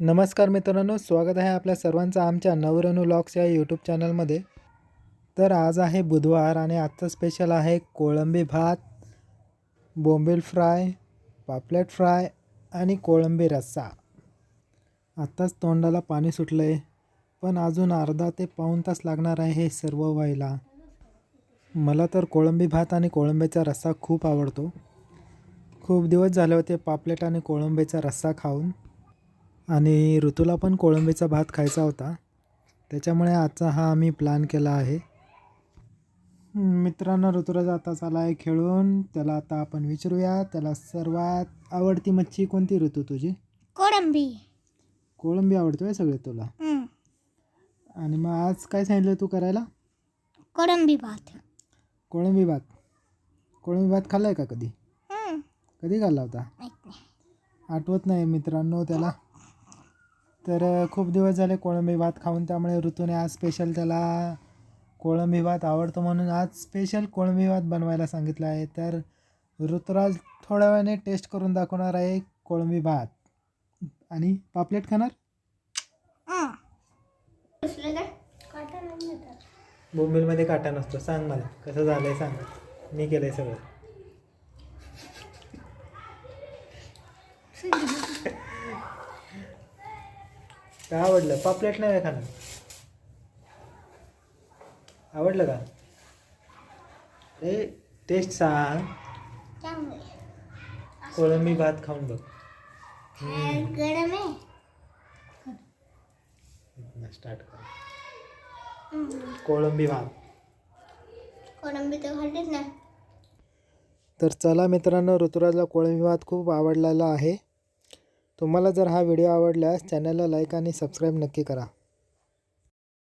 नमस्कार मित्रांनो स्वागत आहे आपल्या सर्वांचं आमच्या नवरेणू लॉक्स या यूट्यूब चॅनलमध्ये. तर आज आहे बुधवार आणि आजचं स्पेशल आहे कोळंबी भात बोंबील फ्राय पापलेट फ्राय आणि कोळंबी रस्सा. आत्ताच तोंडाला पाणी सुटलं आहे पण अजून अर्धा ते पाऊण तास लागणार आहे हे सर्व व्हायला. मला तर कोळंबी भात आणि कोळंबीचा रस्सा खूप आवडतो. खूप दिवस झाले होते पापलेट आणि कोळंबीचा रस्सा खाऊन. आणि ऋतूला पण कोळंबीचा भात खायचा होता. त्याच्यामुळे आजचा हा आम्ही प्लॅन केला आहे. मित्रांनो ऋतुराज आता चाला आहे खेळून. त्याला आता आपण विचारूया. त्याला सर्वात आवडती मच्छी कोणती ऋतू तुझी? कोळंबी. कोळंबी आवडतोय सगळे तुला. आणि मग आज काय सांगितलं तू करायला? कोळंबी भात. कोळंबी भात. कोळंबी भात खाल्ला आहे का कधी? हं. कधी खाल्ला होता. आठवत नाही मित्रांनो त्याला. तर खूप दिवस झाले कोळंबी भात खाऊन त्यामुळे ऋतूने आज स्पेशल त्याला कोळंबी भात आवडतो म्हणून आज स्पेशल कोळंबी भात बनवायला सांगितलं आहे. तर ऋतुराज थोड्या वेळाने टेस्ट करून दाखवणार आहे कोळंबी भात. आणि पापलेट खाणार? हं. बोंबिलमध्ये काटा नसतो. सांग मला कसं झालं आहे सांग. मी केलं आहे सगळं. आवडलं? पापलेट नाही खाणार आवडलं का? ए टेस्ट सांग. चांगलं कोळंबी भात खाऊन बघ. स्टार्ट कर. कोळंबी भात. कोळंबी तर खाल्लीच ना. तर चला मित्रांनो ऋतुराजला कोळंबी भात खूप आवडलेला आहे. तुम्हाला जर हा व्हिडिओ आवडल्यास चॅनलला लाईक आणि सबस्क्राईब नक्की करा.